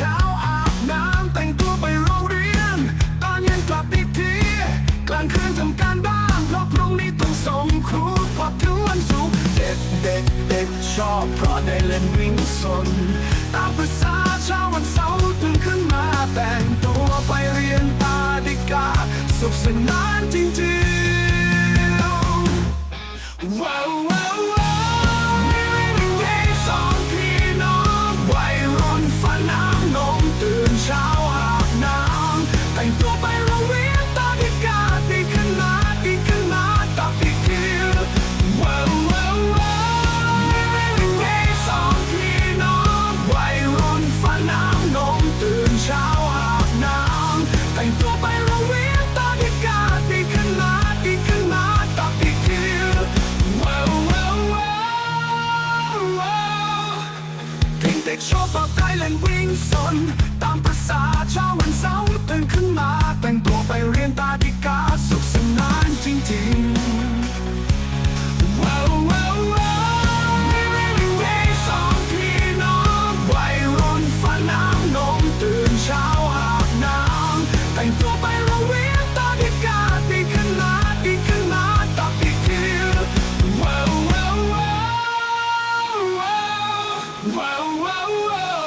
ช้าอาบน้ำแต่งตัวไปโรงเรียน ตอนเย็นกลับอีกทีกลางคืนทำการบ้านเพราะพรุ่งนี้ต้องส่งครูพอถึงวันศุกร์เด็กเด็กเด็กชอบเพราะได้เล่นวิ่งสน ตามภาษาเช้าวันเสาร์ตื่นขึ้นมาแต่งตัวไปเรียนตาดิกา สุขสนานจริงๆว้าวว้าว ช้าอบนแตัวไปเรียนตอนอกาศดีขึ้นมาดีขึ้นมาตับอีกทีว้าวว้งแต่ชอบกไทยแลนด์วิ่งสนตามภาษาช้าวันเสาร์ตื่นขึ้นมาแต่งตัวไปเรียนตา whoa, whoa, whoa.